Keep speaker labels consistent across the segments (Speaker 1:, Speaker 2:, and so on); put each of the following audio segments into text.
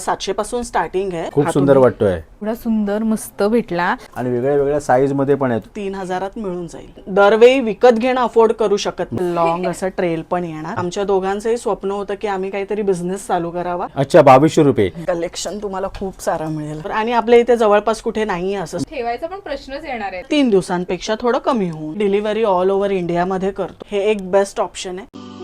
Speaker 1: सातशे पासून स्टार्टिंग आहे.
Speaker 2: खूप सुंदर वाटतोय.
Speaker 3: एवढा सुंदर मस्त भेटला.
Speaker 2: आणि वेगळ्या वेगळ्या साईजमध्ये पण आहेत.
Speaker 1: तीन हजारात मिळून जाईल. दरवेळी विकत घेणं अफोर्ड करू शकत लॉंग असं ट्रेल पण येणार. आमच्या दोघांचंही स्वप्न होतं की आम्ही काहीतरी बिझनेस चालू करावा.
Speaker 2: अच्छा बावीसशे रुपये.
Speaker 1: कलेक्शन तुम्हाला खूप सारं मिळेल. आणि आपल्या इथे जवळपास कुठे नाही असं.
Speaker 3: ठेवायचा पण प्रश्नच येणार आहे.
Speaker 1: तीन दिवसांपेक्षा थोडं कमी होऊन. डिलिव्हरी ऑल ओव्हर इंडियामध्ये करतो. हे एक बेस्ट ऑप्शन आहे.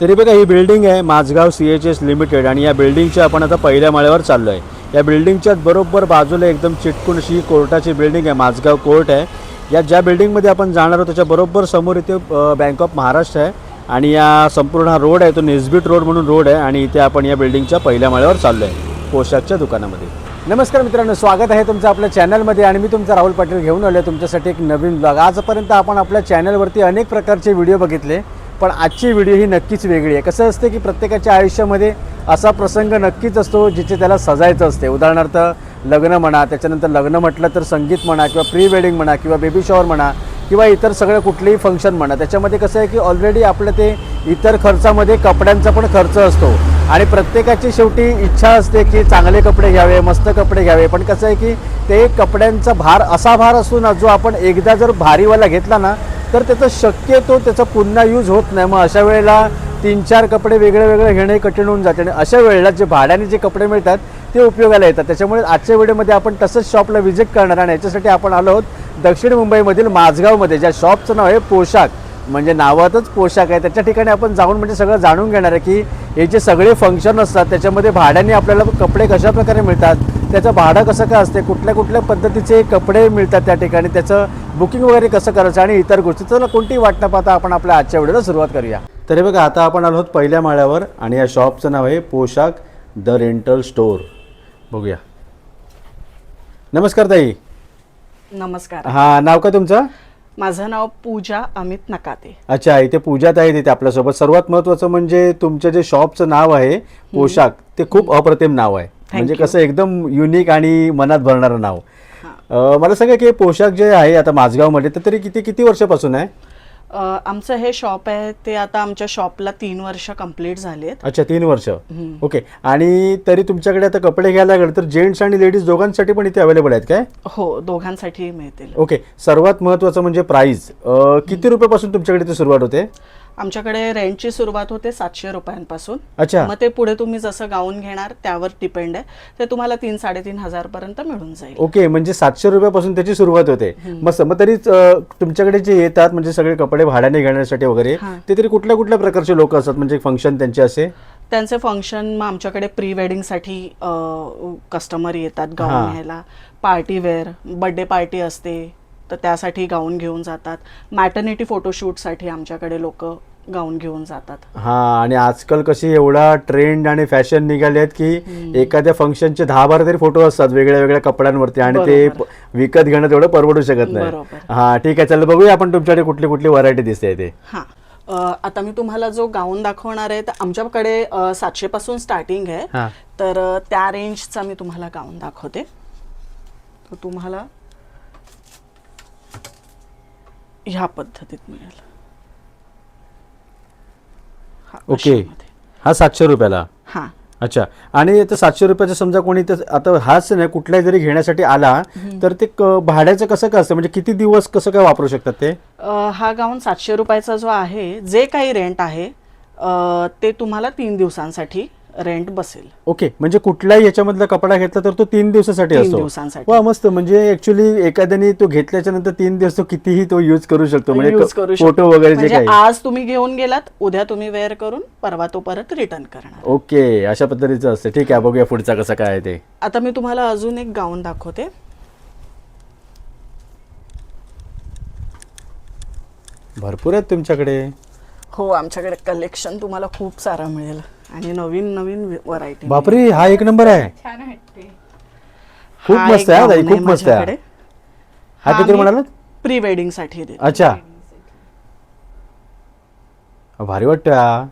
Speaker 2: तरी बघा ही बिल्डिंग आहे Mazgaon C H S limited आणि या बिल्डिंगच्या आपण आता पहिल्या माळ्यावर चाललो आहे या बिल्डिंगच्या बरोबर बाजूला एकदम चिटकून अशी कोर्टाची बिल्डिंग आहे माझगाव कोर्ट आहे. या ज्या बिल्डिंगमध्ये आपण जाणार आहोत त्याच्या बरोबर समोर इथे बँक ऑफ महाराष्ट्र आहे. आणि या संपूर्ण हा रोड आहे तो नेसबीट रोड म्हणून रोड आहे. आणि इथे आपण या बिल्डिंगच्या पहिल्या माळ्यावर चाललो आहे पोशाखच्या दुकानामध्ये. नमस्कार मित्रांनो स्वागत आहे तुमचं आपल्या चॅनलमध्ये आणि मी तुमचा राहुल पाटील घेऊन आलो आहे तुमच्यासाठी एक नवीन ब्लॉग आजपर्यंत आपण आपल्या चॅनलवरती अनेक प्रकारचे व्हिडिओ बघितले. पण आजची व्हिडिओ ही नक्कीच वेगळी आहे. कसं असते की प्रत्येकाच्या आयुष्यामध्ये असा प्रसंग नक्कीच असतो जिथे त्याला सजायचं असते. उदाहरणार्थ लग्न म्हणा त्याच्यानंतर लग्न म्हटलं तर संगीत म्हणा किंवा प्री वेडिंग म्हणा किंवा बेबी शॉवर म्हणा किंवा इतर सगळं कुठलेही फंक्शन म्हणा त्याच्यामध्ये कसं आहे की ऑलरेडी आपलं ते इतर खर्चामध्ये कपड्यांचा पण खर्च असतो. आणि प्रत्येकाची शेवटी इच्छा असते की चांगले कपडे घ्यावे मस्त कपडे घ्यावे. पण कसं आहे की ते कपड्यांचा भार असा भार असून ना जो आपण एकदा जर भारीवाला घेतला ना तर त्याचं शक्यतो त्याचा पुन्हा यूज होत नाही. मग अशा वेळेला तीन चार कपडे वेगळे वेगळे घेणे कठीण होऊन जाते. आणि अशा वेळेला जे भाड्याने जे कपडे मिळतात ते उपयोगाला येतात. त्याच्यामुळे आजच्या व्हिडिओमध्ये आपण तसंच शॉपला व्हिजिट करणार आणि याच्यासाठी आपण आलो आहोत दक्षिण मुंबईमधील माझगावमध्ये ज्या शॉपचं नाव आहे पोशाख. म्हणजे नावातच पोशाख आहे. त्याच्या ठिकाणी आपण जाऊन म्हणजे सगळं जाणून घेणार आहे की हे जे सगळे फंक्शन असतात त्याच्यामध्ये भाड्याने आपल्याला कपडे कशा प्रकारे मिळतात त्याचं भाडं कसं काय असते? कुठल्या कुठल्या पद्धतीचे कपडे मिळतात त्या ठिकाणी? त्याचं बुकिंग वगैरे कसं करायचं? आणि इतर गोष्टी. चला कोणतीही वाट न पाहता आपण आपल्या आजच्या व्हिडिओला सुरुवात करूया. तरी बघा आता आपण आलो आहोत पहिल्या माळ्यावर आणि या शॉपचं नाव आहे पोशाख द रेंटल स्टोअर. बघूया. नमस्कार ताई.
Speaker 1: नमस्कार.
Speaker 2: हा नाव काय तुमचं?
Speaker 1: माझं नाव पूजा अमित नकाते.
Speaker 2: अच्छा इथे पूजात आहे तिथे आपल्यासोबत. सर्वात महत्वाचं म्हणजे तुमचं जे शॉपचं नाव आहे पोशाख ते खूप अप्रतिम नाव आहे. म्हणजे कसं एकदम युनिक आणि मनात भरणारं नाव. मला सांगा की हे पोशाख जे आहे आता माझगावमध्ये तर तरी किती किती वर्षापासून आहे?
Speaker 1: आमचं हे शॉप आहे ते आता आमच्या शॉपला तीन वर्ष कंप्लीट झालेत.
Speaker 2: अच्छा तीन वर्ष. ओके. आणि तरी तुमच्याकडे आता कपडे घ्यायला लागले तर जेंट्स आणि लेडीज दोघांसाठी पण इथे अवेलेबल आहेत काय?
Speaker 1: हो दोघांसाठी मिळतील.
Speaker 2: ओके. सर्वात महत्वाचं म्हणजे प्राइस. किती रुपयापासून तुमच्याकडे ते सुरुवात होते?
Speaker 1: आमच्याकडे रेंटची सुरुवात होते सातशे रुपयांपासून.
Speaker 2: अच्छा.
Speaker 1: मग ते पुढे तुम्ही जसं गाऊन घेणार त्यावर डिपेंड आहे. ते तुम्हाला तीन साडेतीन हजार पर्यंत मिळून जाईल.
Speaker 2: ओके म्हणजे सातशे रुपयापासून त्याची सुरुवात होते. मस्त मग तरीच अं, तुमच्याकडे जे येतात म्हणजे सगळे कपडे भाड्याने घेण्यासाठी वगैरे. ते तरी कुठल्या कुठल्या प्रकारचे लोक असतात? म्हणजे फंक्शन त्यांचे असे?
Speaker 1: त्यांचे फंक्शन मग आमच्याकडे प्री वेडिंगसाठी कस्टमर येतात. गाऊन घ्यायला. पार्टी वेअर बर्थडे पार्टी असते. तर त्यासाठी गाऊन घेऊन जातात. मॅटर्निटी फोटोशूटसाठी आमच्याकडे लोक गाऊन घेऊन जातात.
Speaker 2: हा आणि आजकाल कशी एवढा ट्रेंड आणि फॅशन निघाले आहेत की एखाद्या फंक्शनचे दहा बारा तरी फोटो असतात वेगळ्या वेगळ्या कपड्यांवरती आणि ते विकत घेणं तेवढं परवडू शकत नाही. हा ठीक आहे चला बघूया आपण तुमच्याकडे कुठली कुठली व्हरायटी दिसते ते.
Speaker 1: हां आता मी तुम्हाला जो गाऊन दाखवणार आहे तर आमच्याकडे सातशे पासून स्टार्टिंग आहे. तर त्या रेंजचा मी तुम्हाला गाऊन दाखवते. तुम्हाला ह्या पद्धतीत मिळेल. हा,
Speaker 2: ओके.
Speaker 1: अशामध्ये.
Speaker 2: हा सातशे रुपयाला?
Speaker 1: हा.
Speaker 2: अच्छा. आणि आता सातशे रुपयाचं समजा कोणी तर आता हाच नाही कुठलाही जरी घेण्यासाठी आला तर ते क- भाड्याचं कसं काय असतं? म्हणजे किती दिवस कसं काय वापरू शकतात ते?
Speaker 1: अ, हा गाऊन सातशे रुपयाचा जो आहे जे काही रेंट आहे अ, ते तुम्हाला तीन दिवसांसाठी रेंट बसेल.
Speaker 2: ओके म्हणजे कुठलाही याच्यामधला कपडा घेतला तर तो तीन दिवसासाठी
Speaker 1: तीन
Speaker 2: असतो.
Speaker 1: दिवसांसाठी.
Speaker 2: वा मस्त. म्हणजे ऍक्च्युली एखाद्याने तो घेतल्याच्या नंतर तीन दिवस तो कितीही तो युज करू शकतो. म्हणजे
Speaker 1: यूज करू शकतो.
Speaker 2: फोटो वगैरे जे
Speaker 1: म्हणजे
Speaker 2: काही.
Speaker 1: आज तुम्ही घेऊन गेलात उद्या तुम्ही वेअर करून परवा तो परत रिटर्न करणार.
Speaker 2: ओके अशा पद्धतीचं असते. ठीक आहे बघूया पुढचा कसं काय आहे ते.
Speaker 1: आता मी तुम्हाला अजून एक गाऊन दाखवते.
Speaker 2: भरपूर आहेत तुमच्याकडे.
Speaker 1: हो आमच्याकडे कलेक्शन तुम्हाला खूप सारं मिळेल. आणि नवीन नवीन व्हरायटी
Speaker 2: बापरे हा एक नंबर आहे.
Speaker 3: छान वाटते.
Speaker 2: खूप मस्त आहे हा ताई, खूप मस्त आहे. हा किती म्हणालात?
Speaker 1: प्री वेडिंगसाठी देते.
Speaker 2: अच्छा. भारी वाटतं हा.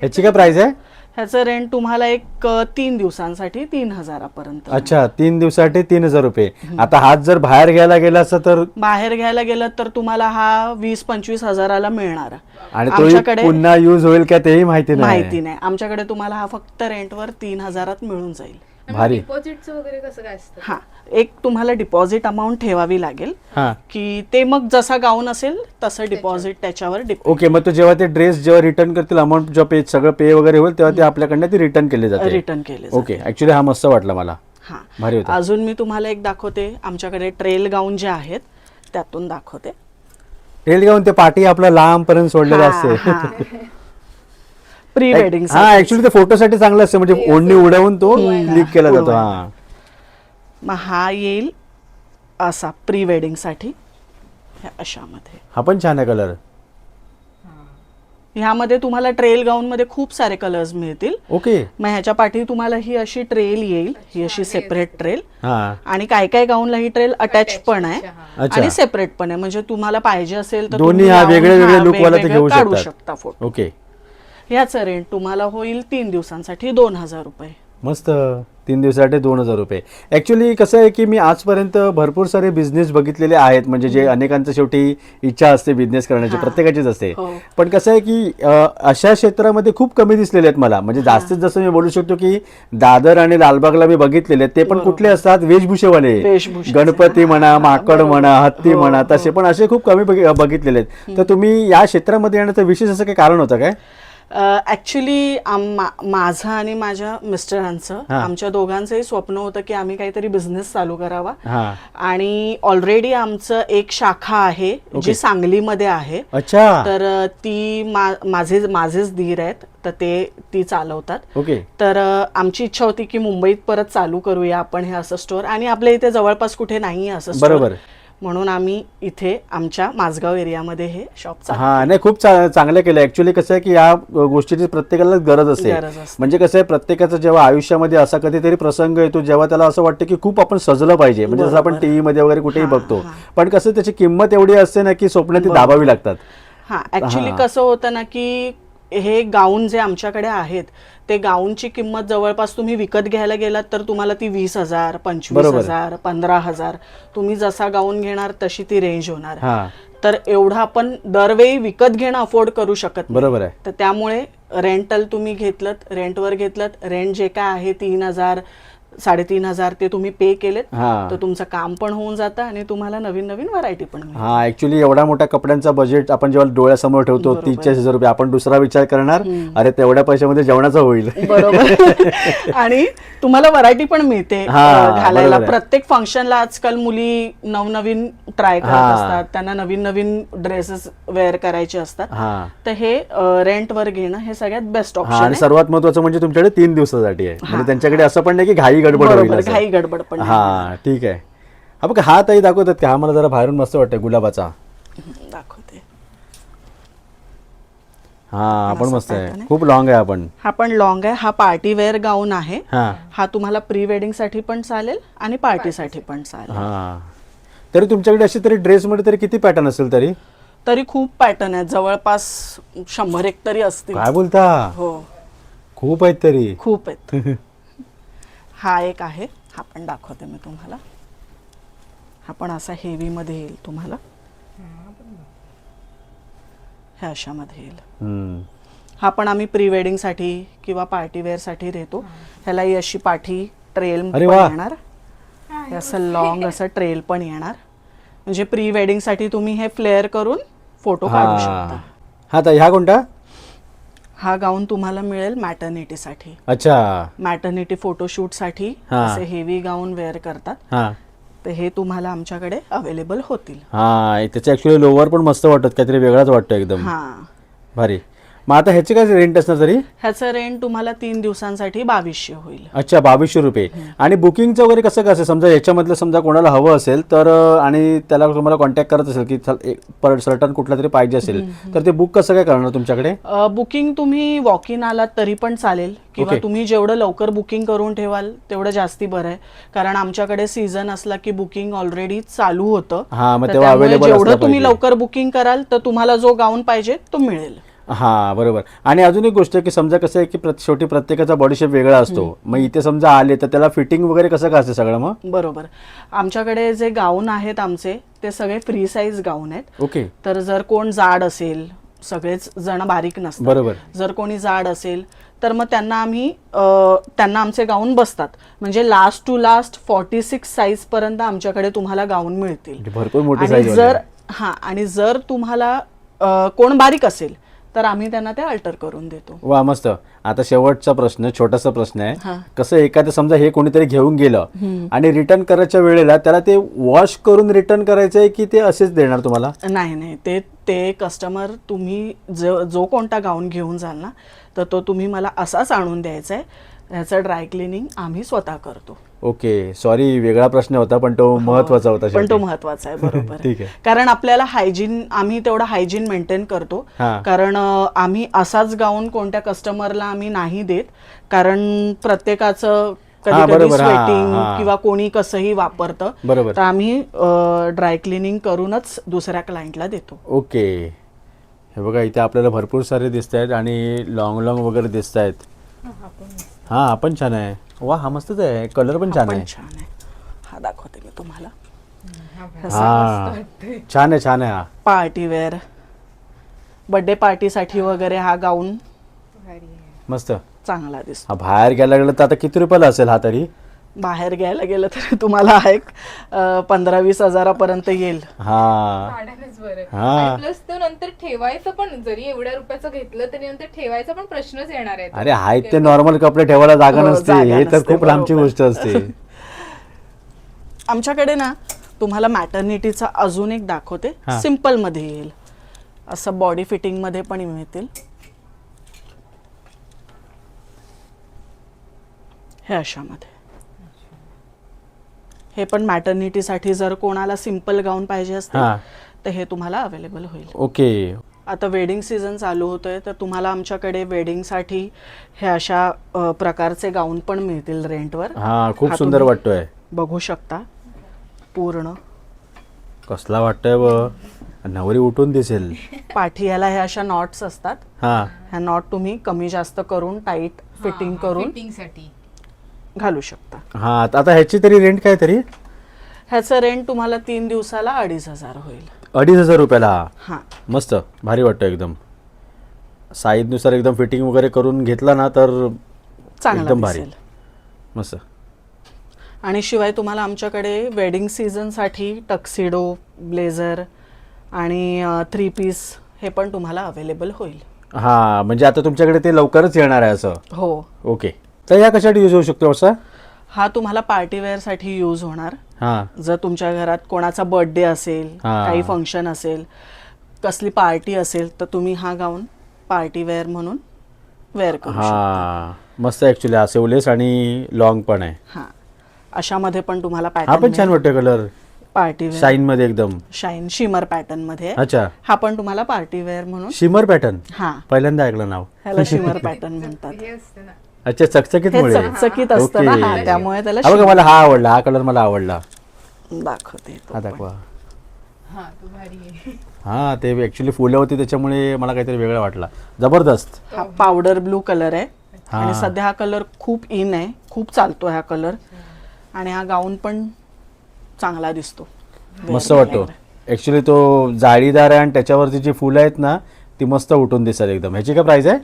Speaker 2: ह्याची काय प्राइस आहे?
Speaker 1: ह्याचं रेंट तुम्हाला एक तीन दिवसांसाठी तीन हजारापर्यंत.
Speaker 2: अच्छा तीन दिवसासाठी तीन हजार रुपये. आता हात जर बाहेर घ्यायला गेला असता तर
Speaker 1: बाहेर घ्यायला गेलं तर तुम्हाला हा वीस पंचवीस हजाराला मिळणार.
Speaker 2: आणि तो
Speaker 1: आमच्याकडे
Speaker 2: पुन्हा युज होईल का तेही माहिती नाही.
Speaker 1: माहिती नाही. आमच्याकडे तुम्हाला हा फक्त रेंटवर तीन हजारात मिळून जाईल.
Speaker 2: भारी.
Speaker 3: डिपॉझिटचं वगैरे कसं काय असतं?
Speaker 1: हा एक तुम्हाला डिपॉझिट अमाऊंट ठेवावी लागेल
Speaker 2: हा.
Speaker 1: की ते मग जसा गाऊन असेल तसं डिपॉझिट त्याच्यावर
Speaker 2: ओके मग तो जेव्हा ते ड्रेस जेव्हा रिटर्न करतील अमाऊंट जेव्हा पे सगळं पे वगैरे होईल तेव्हा ते आपल्याकडनं ती रिटर्न केले जाते.
Speaker 1: रिटर्न केले
Speaker 2: ओके ऍक्च्युली हा मस्त वाटला मला.
Speaker 1: हा.
Speaker 2: भारी होता.
Speaker 1: अजून मी तुम्हाला एक दाखवते. आमच्याकडे ट्रेल गाऊन जे आहेत त्यातून दाखवते.
Speaker 2: टेल गाऊन ते पाठी आपला लांब पर्यंत सोडलेलं असते.
Speaker 1: प्री वेडिंग
Speaker 2: हा ऍक्च्युली ते फोटोसाठी चांगलं असतं म्हणजे ओढणी उडवून तो क्लिक केला जातो हा.
Speaker 1: मग हा येईल असा प्री वेडिंगसाठी ह्या अशामध्ये.
Speaker 2: हा पण छान आहे कलर
Speaker 1: ह्यामध्ये तुम्हाला ट्रेल गाऊन मध्ये खूप सारे कलर्स मिळतील.
Speaker 2: ओके
Speaker 1: मग ह्याच्या पाठी तुम्हाला ही अशी ट्रेल येईल ही अशी सेपरेट ट्रेल
Speaker 2: हा.
Speaker 1: आणि काय काय गाऊनला ही ट्रेल अटॅच पण आहे
Speaker 2: अच्छा.
Speaker 1: आणि सेपरेट पण आहे. म्हणजे तुम्हाला पाहिजे असेल तर
Speaker 2: दोन्ही
Speaker 1: तुम्ही
Speaker 2: हा
Speaker 1: लावून
Speaker 2: वेगळे
Speaker 1: हा
Speaker 2: वेगळे look वाला ते
Speaker 1: वेगवेगळे
Speaker 2: घेऊ
Speaker 1: काढू. शकता फोटो
Speaker 2: ओके
Speaker 1: ह्याचं रेंट तुम्हाला होईल तीन दिवसांसाठी दोन हजार रुपये.
Speaker 2: मस्त. तीन दिवसासाठी दोन हजार रुपये. ऍक्च्युली कसं आहे की मी आजपर्यंत भरपूर सारे बिझनेस बघितलेले आहेत. म्हणजे जे अनेकांचं शेवटी इच्छा असते बिझनेस करण्याची. प्रत्येकाचीच असते.
Speaker 1: हो.
Speaker 2: पण कसं आहे की अशा क्षेत्रामध्ये खूप कमी दिसलेले आहेत मला. म्हणजे जास्तीत जास्त मी बोलू शकतो की दादर आणि लालबागला मी बघितलेले आहेत. ते पण कुठले असतात? वेशभूषेवाले. गणपती म्हणा माकड. म्हणा हत्ती
Speaker 1: हो,
Speaker 2: म्हणा
Speaker 1: हो.
Speaker 2: तसे पण असे खूप कमी बघि- बघितलेले आहेत. तर तुम्ही या क्षेत्रामध्ये येण्याचं विशेष असं काही कारण होतं काय?
Speaker 1: ऍक्च्युली माझं आणि माझ्या मिस्टरांचं. आमच्या दोघांचंही स्वप्न होतं की आम्ही काहीतरी बिझनेस चालू करावा. आणि ऑलरेडी आमचं एक शाखा आहे जी सांगलीमध्ये आहे.
Speaker 2: अच्छा.
Speaker 1: तर ती माझे माझेच धीर आहेत तर ते ती चालवतात.
Speaker 2: ओके
Speaker 1: तर आमची इच्छा होती की मुंबईत परत चालू करूया आपण हे असं स्टोअर आणि आपल्या इथे जवळपास कुठे नाही असं store. म्हणून आम्ही इथे आमच्या माझगाव एरियामध्ये हे शॉप
Speaker 2: हा नाही खूप चांगलं केलं ऍक्च्युली कसं आहे की या गोष्टीची प्रत्येकाला गरज असते. म्हणजे कसं आहे प्रत्येकाचं जेव्हा आयुष्यामध्ये असा कधीतरी प्रसंग येतो जेव्हा त्याला असं वाटतं की खूप आपण सजलं पाहिजे म्हणजे जसं आपण. टीव्ही मध्ये वगैरे कुठेही बघतो. पण कसं त्याची किंमत एवढी असते ना की स्वप्न ती दाबावी लागतात
Speaker 1: हा ऍक्च्युली. कसं होतं ना की हे गाऊन जे आमच्याकडे आहेत ते गाऊनची किंमत जवळपास तुम्ही विकत घ्यायला गेलात तर तुम्हाला ती वीस हजार पंचवीस. हजार पंधरा हजार तुम्ही जसा गाऊन घेणार तशी ती रेंज होणार तर एवढं आपण दरवेळी विकत घेणं अफोर्ड करू शकत नाही.
Speaker 2: बरोबर आहे
Speaker 1: तर त्यामुळे रेंटल तुम्ही घेतलं रेंटवर घेतलं रेंट जे काय आहे तीन हजार साडेतीन हजार ते तुम्ही पे केलेत
Speaker 2: हा.
Speaker 1: तर तुमचं काम पण होऊन जातं आणि तुम्हाला नवीन नवीन व्हरायटी पण
Speaker 2: हा ऍक्च्युली एवढा मोठा कपड्यांचा बजेट आपण जेव्हा डोळ्यासमोर ठेवतो
Speaker 1: बरोबर.
Speaker 2: तीस चाळीस हजार रुपये आपण दुसरा विचार करणार अरे तेवढ्या पैशामध्ये जेवणाचा होईल.
Speaker 1: बरोबर. आणि तुम्हाला व्हरायटी पण मिळते.
Speaker 2: हा,
Speaker 1: अ, घालायला.
Speaker 2: बरोबर आहे.
Speaker 1: प्रत्येक फंक्शनला आजकाल मुली नवनवीन ट्राय करत
Speaker 2: हा.
Speaker 1: असतात. त्यांना नवीन नवीन ड्रेसेस वेअर करायचे असतात.
Speaker 2: हा.
Speaker 1: तर हे रेंट वर घेणं हे सगळ्यात बेस्ट
Speaker 2: हा
Speaker 1: ऑप्शन
Speaker 2: आणि सर्वात महत्वाचं म्हणजे तुमच्याकडे तीन दिवसासाठी आहे. म्हणजे त्यांच्याकडे असं पण नाही की घाई गडबड होईल
Speaker 1: बरोबर
Speaker 2: असं.
Speaker 1: घाई गडबड पण नाही.
Speaker 2: हा ठीक आहे. हा बघ हा ताई दाखवतात का? हा मला जरा बाहेरून मस्त वाटतंय गुलाबाचा.
Speaker 1: दाखवते.
Speaker 2: हा हा पण
Speaker 1: असा
Speaker 2: मस्त आहे. खूप लॉंग आहे आपण.
Speaker 1: हा पण लॉंग आहे. हा पार्टी वेअर गाऊन आहे.
Speaker 2: हा.
Speaker 1: हा तुम्हाला प्री वेडिंगसाठी पण चालेल आणि पार्टीसाठी पण चालेल.
Speaker 2: हा. तरी तुमच्याकडे अशी तरी ड्रेसमध्ये तरी किती पॅटर्न असेल तरी?
Speaker 1: तरी खूप पॅटर्न आहेत. जवळपास शंभर एक तरी असतील.
Speaker 2: काय बोलता?
Speaker 1: हो.
Speaker 2: खूप आहेत तरी.
Speaker 1: खूप आहेत. हा एक आहे. हा पण दाखवते मी तुम्हाला. हा पण असा हेवी मध्ये येईल तुम्हाला. ह्या अशामध्ये येईल. हा पण आम्ही प्री वेडिंगसाठी किंवा पार्टी वेअरसाठी देतो ह्याला ही अशी पाठी ट्रेल पण. येणार. हे असं लॉंग असं ट्रेल पण येणार. म्हणजे प्री वेडिंगसाठी तुम्ही हे फ्लेअर करून फोटो काढू
Speaker 2: हा
Speaker 1: शकता.
Speaker 2: हा ताई हा कोणता?
Speaker 1: हा गाऊन तुम्हाला मिळेल मॅटर्निटी साठी.
Speaker 2: अच्छा.
Speaker 1: मॅटर्निटी फोटोशूटसाठी
Speaker 2: हा.
Speaker 1: असे हेवी गाऊन वेअर करतात.
Speaker 2: हा.
Speaker 1: तर हे तुम्हाला आमच्याकडे अवेलेबल होतील.
Speaker 2: हा त्याचं ऍक्च्युली लोवर पण मस्त वाटत काहीतरी वेगळाच वाटतं एकदम.
Speaker 1: हा.
Speaker 2: भारी. मग आता ह्याची काय रेंट असणार तरी?
Speaker 1: ह्याचं रेंट तुम्हाला तीन दिवसांसाठी बावीसशे होईल.
Speaker 2: अच्छा बावीसशे रुपये. आणि बुकिंगचं वगैरे कसं कसं समजा याच्यामधलं समजा कोणाला हवं असेल तर आणि त्याला तुम्हाला कॉन्टॅक्ट करत असेल की सर्टन कुठला तरी पाहिजे असेल तर ते बुक कसं काय करणार तुमच्याकडे?
Speaker 1: बुकिंग तुम्ही वॉक इन आलात तरी पण चालेल. किंवा
Speaker 2: Okay.
Speaker 1: तुम्ही जेवढं लवकर बुकिंग करून ठेवाल तेवढं जास्ती बरं आहे. कारण आमच्याकडे सीझन असला की बुकिंग ऑलरेडी चालू होतं.
Speaker 2: हा,
Speaker 1: जेवढं तुम्ही. लवकर बुकिंग कराल तर तुम्हाला जो गाऊन पाहिजे तो मिळेल.
Speaker 2: हा बरोबर. आणि अजून एक गोष्ट की समजा कसं आहे की प्रत- शेवटी प्रत्येकाचा बॉडी शेप वेगळा असतो. मग इथे समजा आले तर त्याला फिटिंग वगैरे कसं काय असते सगळं मग?
Speaker 1: बरोबर. आमच्याकडे जे गाऊन आहेत आमचे ते सगळे फ्री साईज गाऊन आहेत.
Speaker 2: ओके.
Speaker 1: तर जर कोण जाड असेल सगळेच जण बारीक नसतात.
Speaker 2: बरोबर.
Speaker 1: जर कोणी जाड असेल तर मग त्यांना आम्ही अ, त्यांना आमचे गाऊन बसतात. म्हणजे last to last forty six size पर्यंत आमच्याकडे तुम्हाला गाऊन मिळतील.
Speaker 2: म्हणजे भरपूर मोठी
Speaker 1: आणि जर हा आणि जर तुम्हाला अ, कोण बारीक असेल तर आम्ही त्यांना ते अल्टर करून देतो.
Speaker 2: वा मस्त. आता शेवटचा प्रश्न छोटासा प्रश्न आहे.
Speaker 1: हा.
Speaker 2: कसं एखादं समजा हे कोणीतरी घेऊन गेलं आणि रिटर्न करायच्या वेळेला त्याला ते वॉश करून रिटर्न करायचं आहे की ते असेच देणार तुम्हाला?
Speaker 1: नाही नाही. ते ते कस्टमर तुम्ही जो जो कोणता गाऊन घेऊन जाल ना तर तो तुम्ही मला असाच आणून द्यायचा आहे ह्याचं ड्राय क्लिनिंग आम्ही स्वतः करतो.
Speaker 2: ओके सॉरी वेगळा प्रश्न होता पण तो महत्त्वाचा होता
Speaker 1: हो. पण तो. महत्त्वाचा आहे बरोबर
Speaker 2: ठीक आहे.
Speaker 1: कारण आपल्याला हायजीन आम्ही तेवढा हायजीन मेंटेन करतो
Speaker 2: हा.
Speaker 1: कारण आम्ही असाच गाऊन कोणत्या कस्टमरला आम्ही नाही देत कारण प्रत्येकाचं कधी कधी.
Speaker 2: हा,
Speaker 1: स्वेटिंग
Speaker 2: हा.
Speaker 1: किंवा कोणी कसंही वापरतं
Speaker 2: बरोबर.
Speaker 1: तर आम्ही ड्राय क्लिनिंग करूनच दुसऱ्या क्लायंटला देतो
Speaker 2: ओके हे बघा इथे आपल्याला भरपूर सारे दिसत आहेत आणि लॉंग लॉंग वगैरे दिसत आहेत हा हा पण छान आहे वा हा मस्तच आहे. कलर पण छान आहे.
Speaker 1: छान आहे. हा दाखवते मी तुम्हाला.
Speaker 2: हा छान आहे छान आहे हा.
Speaker 1: पार्टी वेअर बर्थडे पार्टीसाठी वगैरे हा गाऊन
Speaker 2: मस्त.
Speaker 1: चांगला दिसतो.
Speaker 2: हा बाहेर घ्यायला गेलं तर आता किती रुपयाला असेल हा तरी?
Speaker 1: बाहेर घ्यायला गेलं तर तुम्हाला हा एक पंधरा वीस हजारापर्यंत येईल.
Speaker 2: हा.
Speaker 3: बरं.
Speaker 2: हा.
Speaker 3: प्लस तो नंतर ठेवायचं पण जरी एवढ्या रुपयाचं घेतलं तरी नंतर ठेवायचा पण प्रश्नच येणार आहे
Speaker 2: अरे आहेत ते नॉर्मल कपडे ठेवायला जागा
Speaker 1: हो,
Speaker 2: नसते.
Speaker 1: जागा
Speaker 2: हे तर
Speaker 1: नसते,
Speaker 2: खूप लांबची
Speaker 1: बरोबर.
Speaker 2: गोष्ट असते.
Speaker 1: आमच्याकडे ना तुम्हाला मॅटर्निटीचा अजून एक दाखवते.
Speaker 2: हा.
Speaker 1: सिंपलमध्ये येईल. असं बॉडी फिटिंगमध्ये पण मिळतील. हे अशामध्ये. हे पण मॅटर्निटीसाठी जर कोणाला सिंपल गाऊन पाहिजे असते
Speaker 2: हा.
Speaker 1: तर हे तुम्हाला अवेलेबल होईल.
Speaker 2: ओके.
Speaker 1: आता वेडिंग सीझन चालू होतोय तर तुम्हाला आमच्याकडे वेडिंगसाठी हे अशा प्रकारचे गाऊन पण मिळतील रेंटवर
Speaker 2: हा खूप
Speaker 1: हा
Speaker 2: सुंदर वाटतोय.
Speaker 1: बघू शकता. पूर्ण.
Speaker 2: कसला वाटतोय व नवरी उठून दिसेल.
Speaker 1: पाठी याला ह्या अशा नॉट्स असतात.
Speaker 2: हा.
Speaker 1: ह्या नॉट तुम्ही कमी जास्त करून टाईट फिटिंग करून
Speaker 3: फिटिंगसाठी.
Speaker 1: घालू शकता.
Speaker 2: हा आता ह्याची तरी रेंट काय तरी?
Speaker 1: ह्याचं रेंट तुम्हाला तीन दिवसाला अडीच हजार होईल.
Speaker 2: अडीच हजार रुपयाला?
Speaker 1: हां.
Speaker 2: मस्त भारी वाटतं एकदम. साईजनुसार एकदम फिटिंग वगैरे करून घेतला ना तर
Speaker 1: चांगला
Speaker 2: एकदम भारी.
Speaker 1: दिसेल.
Speaker 2: मस्त.
Speaker 1: आणि शिवाय तुम्हाला आमच्याकडे वेडिंग सीझनसाठी टक्सिडो ब्लेझर आणि थ्री पीस हे पण तुम्हाला अवेलेबल होईल.
Speaker 2: हा म्हणजे आता तुमच्याकडे ते लवकरच येणार आहे असं?
Speaker 1: हो.
Speaker 2: ओके तर या कशासाठी यूज होऊ शकतो असं
Speaker 1: हा तुम्हाला पार्टीवेअरसाठी यूज होणार.
Speaker 2: हा.
Speaker 1: जर तुमच्या घरात कोणाचा बर्थडे असेल
Speaker 2: हा.
Speaker 1: काही फंक्शन असेल कसली पार्टी असेल तर तुम्ही हा गाऊन पार्टी वेअर म्हणून वेअर करू शकता.
Speaker 2: हा मस्त ऍक्च्युली असेवलेस आणि लॉंग पण आहे.
Speaker 1: हा. अशामध्ये पण तुम्हाला
Speaker 2: हा
Speaker 1: पॅटर्न
Speaker 2: छान वाटतोय कलर
Speaker 1: पार्टी वेअर
Speaker 2: शाईन मध्ये एकदम.
Speaker 1: शाईन शिमर पॅटर्नमध्ये. आहे.
Speaker 2: अच्छा.
Speaker 1: हा पण तुम्हाला पार्टी वेअर म्हणून.
Speaker 2: शिमर पॅटर्न
Speaker 1: हा.
Speaker 2: पहिल्यांदा ऐकलं नाव.
Speaker 1: ह्याला शिमर पॅटर्न म्हणतात.
Speaker 3: हे असतं ना.
Speaker 2: अच्छा चकचकीत
Speaker 1: हे
Speaker 2: मुळे
Speaker 1: चकचकीत असतं ना. हा त्यामुळे त्याला
Speaker 2: हा बघा मला हा आवडला. हा कलर मला आवडला.
Speaker 1: दाखवते तो
Speaker 2: हा. दाखवा.
Speaker 3: हा तो भारी आहे.
Speaker 2: हा ते ऍक्च्युली फुलं होती त्याच्यामुळे मला काहीतरी वेगळा वाटला. जबरदस्त.
Speaker 1: हा पावडर ब्लू कलर आहे.
Speaker 2: हा.
Speaker 1: आणि सध्या हा कलर खूप इन आहे. खूप चालतो हा कलर आणि हा गाऊन पण चांगला दिसतो.
Speaker 2: मस्त वाटतो. ऍक्च्युली तो जाळीदार आहे आणि त्याच्यावरती जी फुलं आहेत ना ती मस्त उठून दिसतात एकदम. ह्याची काय प्राइस आहे?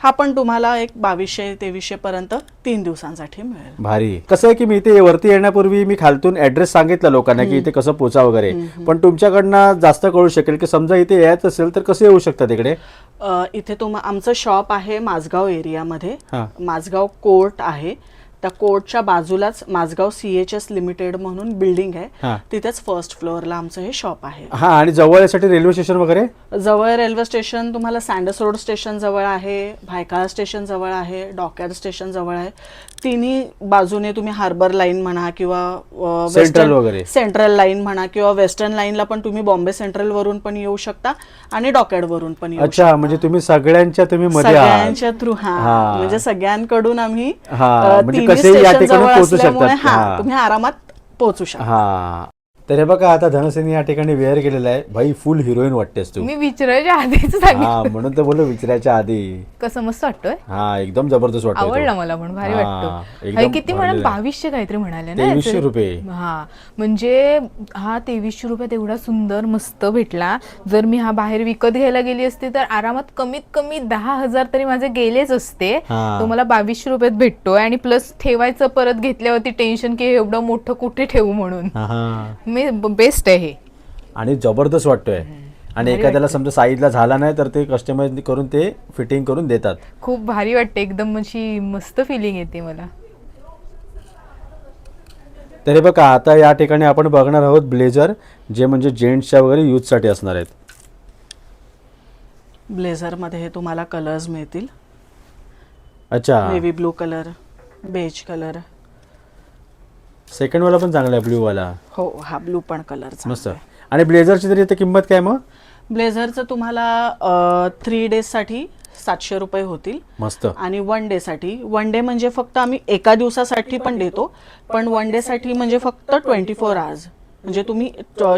Speaker 1: हा पण तुम्हाला एक बावीसशे तेवीसशे पर्यंत तीन दिवसांसाठी मिळेल.
Speaker 2: भारी. कसं आहे की मी इथे वरती येण्यापूर्वी मी खालतून ऍड्रेस सांगितलं लोकांना की इथे कसं पोचा वगैरे. पण तुमच्याकडनं जास्त कळू शकेल की समजा इथे यायचं असेल तर कसं येऊ शकतात तिकडे
Speaker 1: इथे तुम आमचं शॉप आहे माझगाव एरियामध्ये. माझगाव कोर्ट आहे. त्या कोर्टच्या बाजूलाच Mazgaon C H S limited म्हणून बिल्डिंग
Speaker 2: हा.
Speaker 1: आहे तिथेच फर्स्ट फ्लोअरला आमचं हे शॉप आहे.
Speaker 2: हा आणि जवळ यासाठी रेल्वे स्टेशन वगैरे?
Speaker 1: जवळ रेल्वे स्टेशन तुम्हाला सँडस रोड स्टेशन जवळ आहे भायखळा स्टेशन जवळ आहे डॉकयार्ड स्टेशन जवळ आहे. तिन्ही बाजूने तुम्ही हार्बर लाईन म्हणा किंवा अ,
Speaker 2: Central
Speaker 1: वेस्टर्न
Speaker 2: वगैरे.
Speaker 1: सेंट्रल लाईन म्हणा किंवा वेस्टर्न लाईनला पण तुम्ही बॉम्बे सेंट्रल वरून पण येऊ शकता आणि डॉकयार्ड वरून पण येऊ
Speaker 2: अच्छा म्हणजे तुम्ही सगळ्यांच्या तुम्ही मध्ये आहात.
Speaker 1: सगळ्यांच्या थ्रू हा.
Speaker 2: हा.
Speaker 1: म्हणजे सगळ्यांकडून आम्ही
Speaker 2: हा,
Speaker 1: अ,
Speaker 2: म्हणजे कसेही या ठिकाणी पोहोचू शकतात.
Speaker 1: हा
Speaker 2: हा.
Speaker 1: तुम्ही आरामात पोहोचू शकता
Speaker 2: हा तर हे बघा आता धनसेनी या ठिकाणी वेअर केलेला आहे. भाई फुल हिरोईन वाटतेस तू.
Speaker 3: मी विचारायच्या आधीच सांगितलं.
Speaker 2: हा म्हणून तर बोललो विचारायच्या आधी.
Speaker 3: कसं मस्त वाटतोय?
Speaker 2: हा एकदम जबरदस्त वाटतो
Speaker 3: आवडला मला पण भारी
Speaker 2: हा,
Speaker 3: वाटतो.
Speaker 2: एकदम
Speaker 3: आणि किती म्हणा. बावीसशे काहीतरी म्हणाले ना
Speaker 2: तेवीसशे
Speaker 3: याचे?
Speaker 2: रुपये.
Speaker 3: हा म्हणजे हा तेवीसशे रुपयात एवढा सुंदर मस्त भेटला. जर मी हा बाहेर विकत घ्यायला गेली असती तर आरामात कमीत कमी दहा हजार तरी माझे गेलेच असते.
Speaker 2: हा.
Speaker 3: तो मला बावीसशे रुपयात भेटतोय. आणि प्लस ठेवायचं परत घेतल्यावरती टेन्शन की एवढं मोठं कुठे ठेवू म्हणून.
Speaker 2: हा हा.
Speaker 3: मी बेस्ट आहे हे.
Speaker 2: आणि जबरदस्त वाटतोय. आणि एखाद्याला समजा साईजला झाला नाही तर ते कस्टमाइज करून ते फिटिंग करून देतात.
Speaker 3: खूप भारी वाटते एकदम अशी मस्त फिलिंग येते मला.
Speaker 2: तर बघा आता या ठिकाणी आपण बघणार आहोत ब्लेझर जे म्हणजे जेंट्सच्या वगैरे यूजसाठी असणार आहेत.
Speaker 1: ब्लेझरमध्ये हे तुम्हाला कलर्स मिळतील.
Speaker 2: अच्छा.
Speaker 1: Navy blue colour beige colour
Speaker 2: second वाला पण चांगला आहे ब्ल्यू वाला.
Speaker 1: हो हा ब्लू पण कलरचा
Speaker 2: मस्त. आणि ब्लेझरची तरी आता किंमत काय मग?
Speaker 1: ब्लेझरचं तुम्हाला थ्री डेजसाठी सातशे रुपये होतील.
Speaker 2: मस्त.
Speaker 1: आणि वन डेसाठी वन डे म्हणजे फक्त आम्ही एका दिवसासाठी पण देतो पण वन डेसाठी म्हणजे फक्त ट्वेंटी फोर आवर्स म्हणजे तुम्ही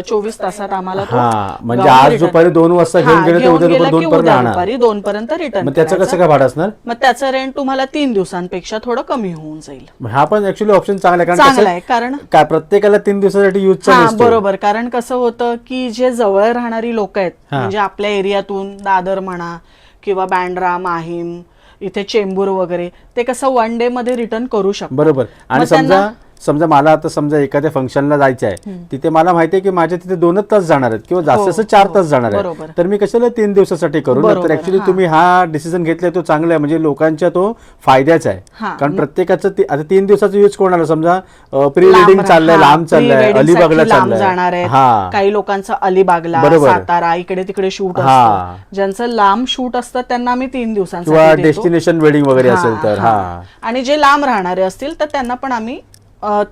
Speaker 1: चोवीस तासात आम्हाला
Speaker 2: हा, म्हणजे आज दुपारी दोन वाजता घेऊन गेले उद्या दुपारी दोन पर्यंत
Speaker 1: उद्या
Speaker 2: आणा.
Speaker 1: दुपारी दोन पर्यंत रिटर्न
Speaker 2: मग त्याचं कसं काय भाडं असणार?
Speaker 1: मग त्याचं रेंट तुम्हाला तीन दिवसांपेक्षा थोडं कमी होऊन जाईल.
Speaker 2: हा पण ऍक्च्युली ऑप्शन चांगला आहे कारण
Speaker 1: चांगला आहे कारण
Speaker 2: काय प्रत्येकाला तीन दिवसासाठी नसतो.
Speaker 1: बरोबर. कारण कसं होतं की जे जवळ राहणारी लोक आहेत. म्हणजे आपल्या एरियातून दादर म्हणा किंवा बँड्रा माहीम इथे चेंबूर वगैरे ते कसं वन डे मध्ये रिटर्न करू शकतात.
Speaker 2: बरोबर. आणि समजा समजा मला आता समजा एखाद्या फंक्शनला जायचं आहे तिथे मला माहिती आहे की माझे तिथे दोनच तास जाणार आहेत किंवा जास्त
Speaker 1: हो,
Speaker 2: असं चार
Speaker 1: हो,
Speaker 2: तास जाणार
Speaker 1: बरोबर.
Speaker 2: आहे तर मी कशाला तीन दिवसासाठी करू? तर ऍक्च्युली. तुम्ही हा डिसिजन घेतलाय तो चांगला आहे. म्हणजे लोकांच्या तो फायद्याचा आहे. कारण प्रत्येकाचं ते- आता तीन दिवसाचा यूज कोणाला? समजा प्री वेडिंग चाललंय लांब चाललंय अलिबागला चाललंय.
Speaker 1: आहेत. काही लोकांचं अलिबागला
Speaker 2: बरोबर.
Speaker 1: सातारा इकडे तिकडे शूट
Speaker 2: हा.
Speaker 1: ज्यांचं लांब शूट असतं त्यांना आम्ही तीन देतो.
Speaker 2: डेस्टिनेशन वेडिंग वगैरे असेल तर हा.
Speaker 1: आणि जे लांब राहणारे असतील तर त्यांना पण आम्ही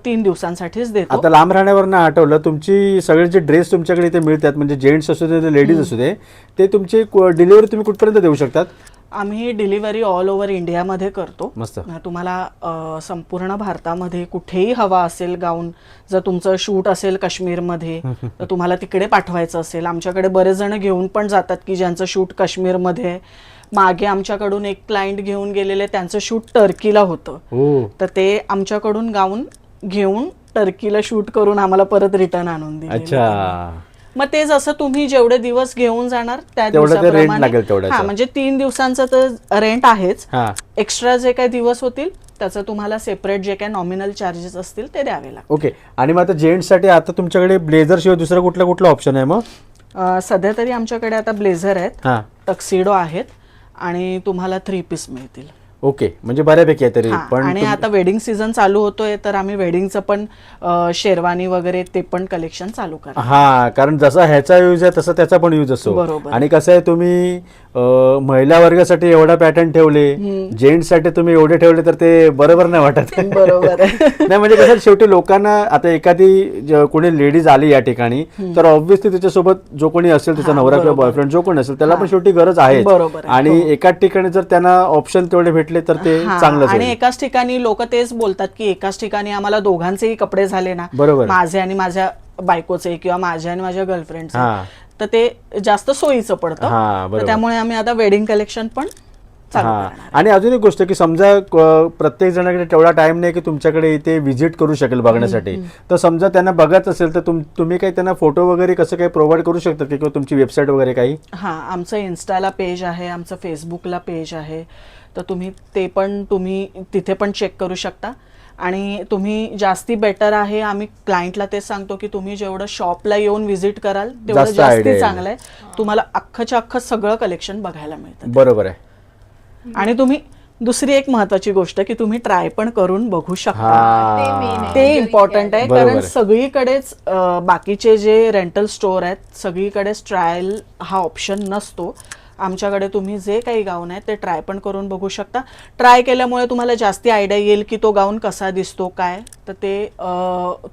Speaker 1: तीन दिवसांसाठीच देतो.
Speaker 2: आता लांब राहण्यावर ना आठवलं तुमची सगळे जे ड्रेस तुमच्याकडे इथे मिळतात म्हणजे जेंट्स असू दे लेडीज असू दे ते तुमची डिलिव्हरी तुम्ही कुठपर्यंत देऊ शकतात?
Speaker 1: आम्ही डिलिव्हरी ऑल ओव्हर इंडियामध्ये करतो.
Speaker 2: मस्त.
Speaker 1: तुम्हाला संपूर्ण भारतामध्ये कुठेही हवा असेल गाऊन जर तुमचं शूट असेल काश्मीरमध्ये तर तुम्हाला तिकडे पाठवायचं असेल. आमच्याकडे बरेच जण घेऊन पण जातात की ज्यांचं शूट काश्मीरमध्ये. मागे आमच्याकडून एक क्लायंट घेऊन गेलेले त्यांचं शूट टर्कीला होतं.
Speaker 2: हो.
Speaker 1: तर ते आमच्याकडून गाऊन घेऊन टर्कीला शूट करून आम्हाला परत रिटर्न आणून दिले
Speaker 2: अच्छा.
Speaker 1: मग ते जसं तुम्ही जेवढे दिवस घेऊन जाणार त्या
Speaker 2: तेवढं ते rent
Speaker 1: दिवसाप्रमाणे
Speaker 2: लागेल तेवढ्याचं.
Speaker 1: हा म्हणजे तीन दिवसांचं तर रेंट आहेच.
Speaker 2: हा.
Speaker 1: एक्स्ट्रा जे काही दिवस होतील त्याचं तुम्हाला सेपरेट जे काही नॉमिनल चार्जेस असतील ते द्यावे लागतील.
Speaker 2: ओके आणि मग आता जेंट्ससाठी आता तुमच्याकडे ब्लेझर शिवाय दुसरा कुठला कुठला ऑप्शन आहे मग?
Speaker 1: सध्या तरी आमच्याकडे आता ब्लेझर आहेत.
Speaker 2: हा.
Speaker 1: टक्सिडो आहेत आणि तुम्हाला थ्री पीस मिळतील.
Speaker 2: ओके म्हणजे बऱ्यापैकी आहे तरी
Speaker 1: हा,
Speaker 2: पण
Speaker 1: आणि आता वेडिंग सीझन चालू होतोय तर आम्ही वेडिंगचं पण अं, शेरवानी वगैरे ते पण कलेक्शन चालू करा
Speaker 2: हा कारण जसा ह्याचा यूज आहे तसा त्याचा पण यूज असतो
Speaker 1: बरोबर.
Speaker 2: आणि कसं आहे तुम्ही अं, महिला वर्गासाठी एवढा पॅटर्न ठेवले जेंट्ससाठी तुम्ही एवढे ठेवले तर ते बरोबर नाही वाटत
Speaker 1: बरोबर आहे.
Speaker 2: नाही म्हणजे कसं शेवटी लोकांना आता एखादी ज- कोणी लेडीज आली या ठिकाणी तर ऑब्व्हियसली तिच्यासोबत जो कोणी असेल तिचा नवरा किंवा. बॉयफ्रेंड जो कोणी असेल त्याला पण शेवटी गरज आहे
Speaker 1: बरोबर आहे,
Speaker 2: आणि
Speaker 1: हो.
Speaker 2: एकाच ठिकाणी जर त्यांना ऑप्शन तेवढे भेटले तर ते चांगलंच
Speaker 1: आणि. एकाच ठिकाणी लोक तेच बोलतात की एकाच ठिकाणी आम्हाला दोघांचेही कपडे झाले ना
Speaker 2: बरोबर.
Speaker 1: माझे आणि माझ्या बायकोचे किंवा माझ्या आणि माझ्या. गर्लफ्रेंडचे तर ते जास्त सोयीचं पडतं. तर त्यामुळे आम्ही आता वेडिंग कलेक्शन पण
Speaker 2: आणि अजून एक गोष्ट की समजा प्रत्येक जणाकडे तेवढा टाइम नाही की तुमच्याकडे इथे व्हिजिट करू शकेल बघण्यासाठी. तर समजा त्यांना बघायचं असेल तर तुम- तुम्ही काही त्यांना फोटो वगैरे कसं काही प्रोव्हाइड करू शकता की किंवा तुमची वेबसाईट वगैरे काही?
Speaker 1: हा आमचं इन्स्टाला पेज आहे आमचं फेसबुकला पेज आहे. तर तुम्ही ते पण तुम्ही तिथे पण चेक करू शकता. आणि तुम्ही जास्ती बेटर आहे आम्ही क्लायंटला तेच सांगतो की तुम्ही जेवढं शॉपला येऊन व्हिजिट कराल तेवढं
Speaker 2: जास्त.
Speaker 1: चांगलं आहे. तुम्हाला अख्खच्या अख्खं सगळं कलेक्शन बघायला मिळतं.
Speaker 2: बरोबर आहे.
Speaker 1: आणि तुम्ही दुसरी एक महत्वाची गोष्ट की तुम्ही ट्राय पण करून बघू शकता.
Speaker 3: ते main
Speaker 2: हा
Speaker 3: आहे.
Speaker 1: ते इम्पॉर्टंट आहे कारण. सगळीकडेच बाकीचे जे रेंटल स्टोअर आहेत सगळीकडेच ट्रायल हा ऑप्शन नसतो. आमच्याकडे तुम्ही जे काही गाऊन आहे ते ट्राय पण करून बघू शकता. ट्राय केल्यामुळे तुम्हाला जास्ती आयडिया येईल की तो गाऊन कसा दिसतो काय? तर ते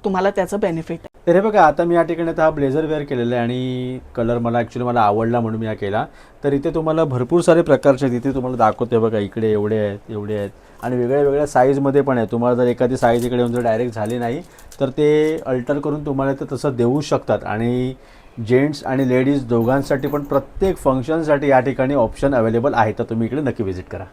Speaker 1: तुम्हाला त्याचं बेनिफिट आहे.
Speaker 2: तर हे बघा आता मी या ठिकाणी आता हा ब्लेझर वेअर केलेला आहे आणि कलर मला ॲक्च्युली मला आवडला म्हणून मी हा केला. तर इथे तुम्हाला भरपूर सारे प्रकारचे आहेत. तुम्हाला दाखवते बघा इकडे एवढे आहेत एवढे आहेत. आणि वेगळ्या वेगळ्या साईजमध्ये पण आहे तुम्हाला जर एखादी साईज इकडे येऊन जर डायरेक्ट झाली नाही तर ते अल्टर करून तुम्हाला ते तसं देऊ शकतात. आणि जेंट्स आणि लेडीज दोघांसाठी पण प्रत्येक फंक्शनसाठी या ठिकाणी ऑप्शन अवेलेबल आहे. तर तुम्ही इकडे नक्की व्हिजिट करा.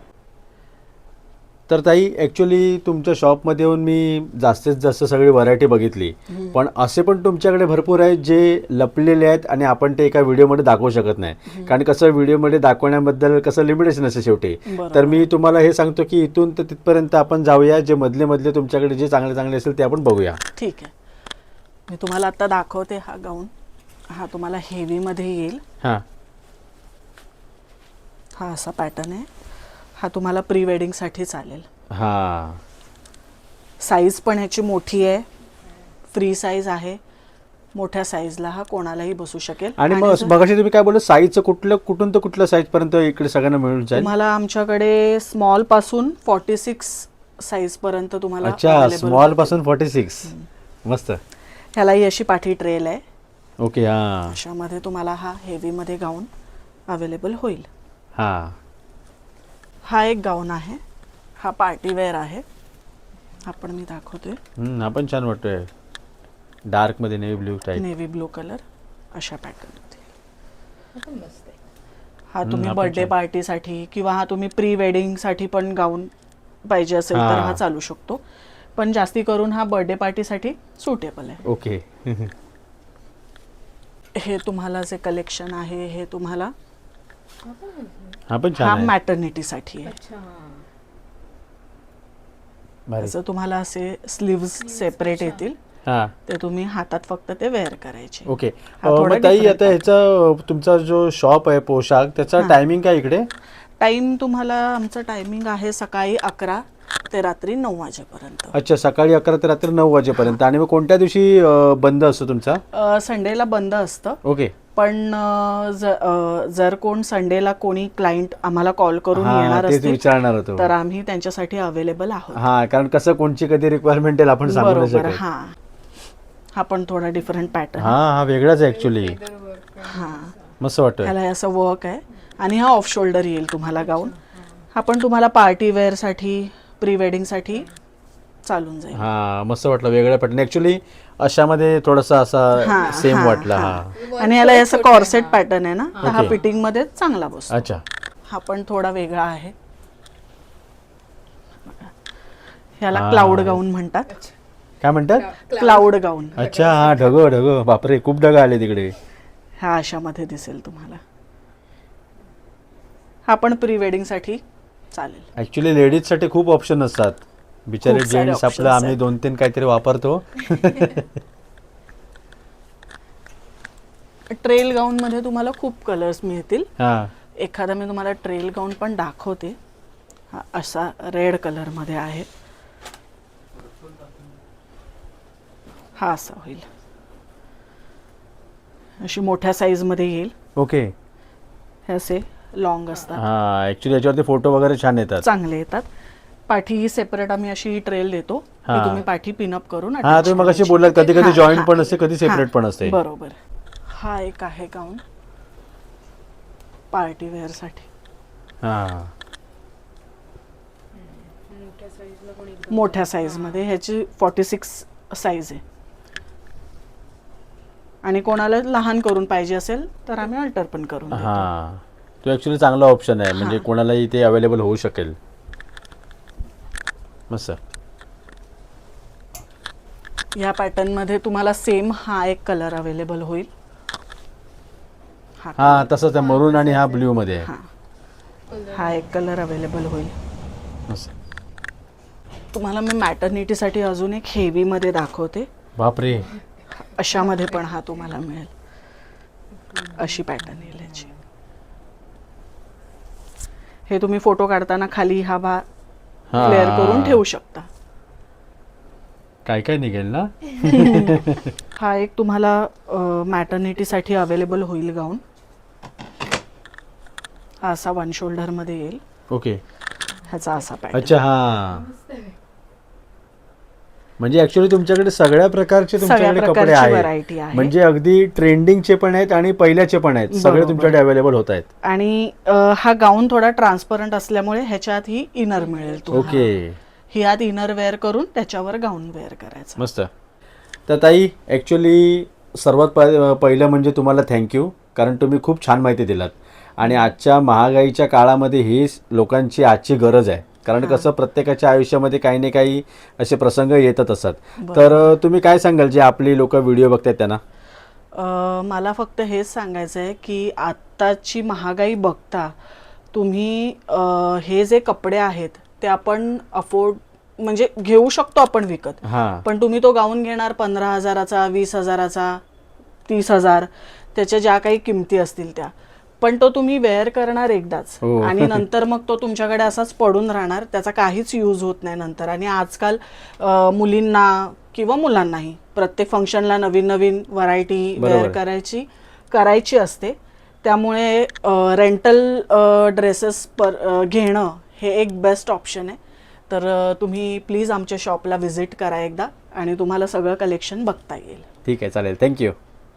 Speaker 2: तर ताई ॲक्च्युली तुमच्या शॉपमध्ये येऊन मी जास्तीत जास्त सगळी व्हरायटी बघितली. पण असे पण तुमच्याकडे भरपूर आहेत जे लपलेले आहेत आणि आपण ते एका व्हिडिओमध्ये दाखवू शकत नाही. कारण कसं व्हिडिओमध्ये दाखवण्याबद्दल कसं लिमिटेशन असते शेवटी. तर मी तुम्हाला हे सांगतो की इथून तर तिथपर्यंत आपण जाऊया जे मधले मधले तुमच्याकडे जे चांगले चांगले असेल ते आपण बघूया.
Speaker 1: ठीक आहे. मी तुम्हाला आता दाखवते हा गाऊन हा तुम्हाला हेवीमध्ये येईल.
Speaker 2: हां.
Speaker 1: हा असा पॅटर्न आहे. हा तुम्हाला प्री वेडिंगसाठी चालेल.
Speaker 2: हां.
Speaker 1: साईज पण ह्याची मोठी आहे. फ्री साईज आहे. मोठ्या साईजला हा कोणालाही बसू शकेल.
Speaker 2: आणि मग मगाशी तुम्ही काय बोललं साईजचं कुठलं कुठून तर कुठल्या साईजपर्यंत इकडे सगळ्यांना मिळून जाईल?
Speaker 1: तुम्हाला आमच्याकडे स्मॉलपासून फॉर्टी सिक्स साईज पर्यंत तुम्हाला
Speaker 2: अच्छा
Speaker 1: available
Speaker 2: स्मॉल
Speaker 1: होतील.
Speaker 2: पासून फॉर्टी सिक्स मस्त.
Speaker 1: ह्यालाही अशी पाठी ट्रेल आहे.
Speaker 2: ओके हां.
Speaker 1: अशामध्ये तुम्हाला हा हेवीमध्ये गाऊन अवेलेबल होईल.
Speaker 2: हां.
Speaker 1: हा एक गाऊन आहे. हा पार्टी वेअर आहे. हा पण मी दाखवतोय.
Speaker 2: हम्म, हा पण छान वाटतोय. डार्कमध्ये navy blue type
Speaker 1: navy blue colour अशा पॅटर्न हा तुम्ही
Speaker 2: हा पण
Speaker 1: बर्थडे
Speaker 2: छान.
Speaker 1: पार्टीसाठी किंवा हा तुम्ही प्री वेडिंगसाठी पण गाऊन पाहिजे असेल तर
Speaker 2: हा.
Speaker 1: हा. चालू शकतो. पण जास्ती करून हा बर्थडे पार्टीसाठी सुटेबल आहे.
Speaker 2: ओके
Speaker 1: हे तुम्हाला जे कलेक्शन आहे हे तुम्हाला
Speaker 2: हा पण
Speaker 1: हा
Speaker 2: छान आहे.
Speaker 1: मॅटर्निटीसाठी आहे
Speaker 2: भारी.
Speaker 1: त्याचं तुम्हाला असे स्लीव्ज सेपरेट येतील.
Speaker 2: हा.
Speaker 1: ते तुम्ही हातात फक्त ते वेअर करायचे.
Speaker 2: ओके
Speaker 1: हा
Speaker 2: अं,
Speaker 1: थोडा
Speaker 2: मग ताई
Speaker 1: different
Speaker 2: आता ह्याचा तुमचा जो शॉप आहे पोशाख त्याचा. टायमिंग काय इकडे?
Speaker 1: टाइम तुम्हाला आमचं टायमिंग आहे सकाळी अकरा ते रात्री नऊ वाजेपर्यंत.
Speaker 2: अच्छा सकाळी अकरा ते रात्री नऊ वाजेपर्यंत. आणि मग कोणत्या दिवशी अं, बंद असतो तुमचा?
Speaker 1: अ, संडेला बंद असतं.
Speaker 2: ओके
Speaker 1: पण ज- जर कोण संडेला कोणी क्लायंट आम्हाला कॉल करून
Speaker 2: हा
Speaker 1: येणार
Speaker 2: तेच विचारणार होतो.
Speaker 1: तर आम्ही त्यांच्यासाठी अवेलेबल आहोत.
Speaker 2: हा कारण कसं कोणची कधी रिक्वायरमेंट येईल आपण सांगू नाही
Speaker 1: बरोबर
Speaker 2: शकत.
Speaker 1: हा. हा पण थोडा डिफरंट पॅटर्न
Speaker 2: हा हा वेगळाच आहे ऍक्च्युली
Speaker 1: हा.
Speaker 2: मस्त वाटतोय.
Speaker 1: ह्याला हे असं वर्क आहे. आणि हा ऑफ शोल्डर येईल तुम्हाला गाऊन हा पण तुम्हाला पार्टी वेअरसाठी प्री वेडिंगसाठी चालून जाईल.
Speaker 2: हा मस्त वाटलं वेगळ्या पॅटर्न ऍक्च्युली अशामध्ये थोडासा असा सेम वाटला
Speaker 1: हा. आणि याला असं कॉर्सेट पॅटर्न आहे ना. तर हा. फिटिंगमध्ये चांगला बसतो.
Speaker 2: अच्छा.
Speaker 1: हा पण थोडा वेगळा आहे. ह्याला
Speaker 2: हा.
Speaker 1: क्लाउड गाऊन म्हणतात.
Speaker 2: काय म्हणतात?
Speaker 1: क्लाउड गाऊन
Speaker 2: अच्छा हा ढग ढग. बापरे खूप ढग आले तिकडे.
Speaker 1: ह्या अशामध्ये दिसेल तुम्हाला. हा पण प्री वेडिंगसाठी चालेल.
Speaker 2: ऍक्च्युली लेडीजसाठी खूप ऑप्शन असतात. बिचारे जेंट्स आपलं आम्ही. दोन तीन काहीतरी वापरतो.
Speaker 1: ट्रेल गाऊन मध्ये तुम्हाला खूप कलर्स मिळतील.
Speaker 2: हा.
Speaker 1: एखादा मी तुम्हाला ट्रेल गाऊन पण दाखवते. हा असा रेड कलरमध्ये आहे. हा असा होईल. अशी मोठ्या साईजमध्ये येईल.
Speaker 2: ओके
Speaker 1: हे असे लॉंग असतात.
Speaker 2: हा ऍक्च्युली याच्यावरती फोटो वगैरे छान येतात.
Speaker 1: चांगले येतात. पाठी ही सेपरेट आम्ही अशी ट्रेल देतो की
Speaker 2: हा.
Speaker 1: तुम्ही पाठी पिनअप करून
Speaker 2: हा
Speaker 1: attach
Speaker 2: तुम्ही मग
Speaker 1: करायची.
Speaker 2: बोललात कधी कधी
Speaker 1: हा,
Speaker 2: जॉईंट
Speaker 1: हा.
Speaker 2: पण असते कधी सेपरेट पण असते
Speaker 1: बरोबर हा एक आहे गाऊन पार्टी वेअरसाठी
Speaker 2: हा
Speaker 1: मोठ्या साईजमध्ये ह्याची फॉर्टी सिक्स साईज आहे आणि कोणाला लहान करून पाहिजे असेल तर आम्ही अल्टर पण करून देतो.
Speaker 2: हा तो ऍक्च्युली चांगला ऑप्शन आहे म्हणजे
Speaker 1: हा.
Speaker 2: कोणालाही ते अवेलेबल होऊ शकेल मस्त.
Speaker 1: या पॅटर्नमध्ये तुम्हाला सेम हा एक कलर अवेलेबल होईल. हा
Speaker 2: हा तसंच आहे मरून आणि हा ब्ल्यू मध्ये. आहे
Speaker 1: हा. हा एक कलर अवेलेबल होईल.
Speaker 2: मस्त.
Speaker 1: तुम्हाला मी मॅटर्निटीसाठी अजून एक हेवी मध्ये दाखवते.
Speaker 2: बापरे.
Speaker 1: अशामध्ये पण हा तुम्हाला मिळेल. अशी पॅटर्न येईल याची. हे तुम्ही फोटो काढताना खाली हा भा
Speaker 2: हा.
Speaker 1: फ्लेअर करून ठेवू शकता.
Speaker 2: काय काय निघेल ना?
Speaker 1: हा एक तुम्हाला मॅटर्निटीसाठी अवेलेबल होईल गाऊन हा असा वन शोल्डरमध्ये येईल.
Speaker 2: ओके
Speaker 1: ह्याचा असा पॅटर्न
Speaker 2: अच्छा हा. म्हणजे ऍक्च्युली तुमच्याकडे सगळ्या प्रकारचे तुमच्याकडे कपडे आहेत. म्हणजे अगदी ट्रेंडिंगचे पण आहेत आणि पहिल्याचे पण आहेत. सगळे. तुमच्याकडे अवेलेबल होत आहेत.
Speaker 1: आणि हा गाऊन थोडा ट्रान्सपरंट असल्यामुळे ह्याच्यात ही इनर मिळेल
Speaker 2: ओके.
Speaker 1: ही आत इनर वेअर करून त्याच्यावर गाऊन वेअर करायचं.
Speaker 2: मस्त. तर ताई ॲक्च्युली सर्वात पहिलं म्हणजे तुम्हाला थँक्यू कारण तुम्ही खूप छान माहिती दिलात. आणि आजच्या महागाईच्या काळामध्ये ही लोकांची आजची गरज आहे. कारण कसं प्रत्येकाच्या आयुष्यामध्ये काही ना काही असे प्रसंग येतच असतात. तर तुम्ही काय सांगाल जे आपली लोक व्हिडिओ बघतात त्यांना?
Speaker 1: मला फक्त हेच सांगायचं आहे की आत्ताची महागाई बघता तुम्ही हे जे कपडे आहेत ते आपण अफोर्ड म्हणजे घेऊ शकतो आपण विकत. पण तुम्ही तो गाऊन घेणार पंधरा हजाराचा वीस हजाराचा तीस हजार त्याच्या ज्या काही किमती असतील त्या. पण तो तुम्ही वेअर करणार एकदाच.
Speaker 2: हो.
Speaker 1: आणि नंतर मग तो तुमच्याकडे असाच पडून राहणार. त्याचा काहीच यूज होत नाही नंतर. आणि आजकाल अ, मुलींना किंवा मुलांनाही प्रत्येक फंक्शनला नवीन नवीन व्हरायटी
Speaker 2: बरोबर.
Speaker 1: वेअर करायची करायची असते. त्यामुळे रेंटल ड्रेसेस पर अ, घेणं हे एक बेस्ट ऑप्शन आहे. तर अ, तुम्ही प्लीज आमच्या शॉपला व्हिजिट करा एकदा आणि तुम्हाला सगळं कलेक्शन बघता येईल.
Speaker 2: ठीक आहे चालेल. थँक्यू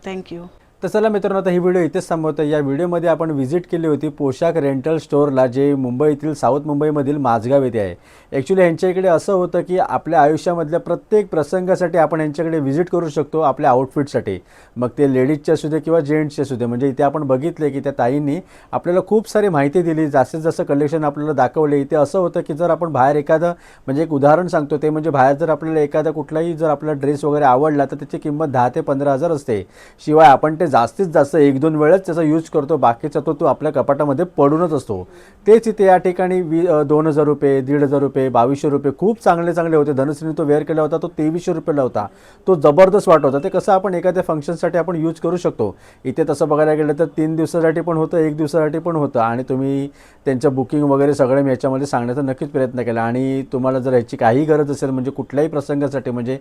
Speaker 1: थँक्यू
Speaker 2: तर चला मित्रांनो आता ही व्हिडिओ इथेच थांबवतो या व्हिडिओमध्ये आपण व्हिजिट केली होती पोशाख रेंटल स्टोअरला जे मुंबईतील साऊथ मुंबईमधील माझगाव येथे आहे. ॲक्च्युली ह्यांच्या इकडे असं होतं की आपल्या आयुष्यामधल्या प्रत्येक प्रसंगासाठी आपण यांच्याकडे व्हिजिट करू शकतो आपल्या आउटफिटसाठी मग ते लेडीजचे असू दे किंवा जेंट्सचे असू दे म्हणजे इथे आपण बघितले की त्या ताईंनी आपल्याला खूप सारी माहिती दिली. जास्तीत जास्त कलेक्शन आपल्याला दाखवले. इथे असं होतं की जर आपण बाहेर एखादं म्हणजे एक उदाहरण सांगतो ते म्हणजे बाहेर जर आपल्याला एखादा कुठलाही जर आपला ड्रेस वगैरे आवडला तर त्याची किंमत दहा ते पंधरा हजार असते. शिवाय आपण ते जास्तीत जास्त एक दोन वेळच त्याचा यूज करतो. बाकीचा तो तो आपल्या कपाटामध्ये पडूनच असतो. तेच इथे या ठिकाणी वी दोन हजार रुपये दीड हजार रुपये बावीसशे रुपये खूप चांगले चांगले होते. धनुश्रीने तो वेअर केला होता तो तेवीसशे रुपयाला होता. तो जबरदस्त वाटत होता. ते कसं आपण एखाद्या फंक्शनसाठी आपण यूज करू शकतो. इथे तसं बघायला गेलं तर तीन दिवसासाठी पण होतं एक दिवसासाठी पण होतं. आणि तुम्ही त्यांचं बुकिंग वगैरे सगळं मी याच्यामध्ये सांगण्याचा नक्कीच प्रयत्न केला. आणि तुम्हाला जर ह्याची काही गरज असेल म्हणजे कुठल्याही प्रसंगासाठी म्हणजे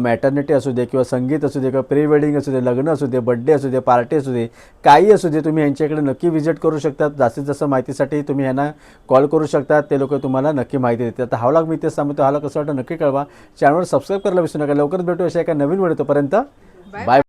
Speaker 2: मॅटर्निटी असू दे किंवा संगीत असू दे किंवा प्री वेडिंग असू दे लग्न असू दे बड्डे असू दे पार्टी असू दे काही असू दे तुम्ही यांच्याकडे नक्की व्हिजिट करू शकतात. जास्तीत जास्त माहितीसाठी तुम्ही यांना कॉल करू शकता ते लोक तुम्हाला नक्की माहिती देतात. तर हा व्लॉग मी तेच सांगतो हा व्लॉग कसं वाटतं नक्की कळवा. चॅनलवर सबस्क्राईब करायला विसरू नका. लवकरच भेटू अशा एका नवीन व्हिडिओ तोपर्यंत. बाय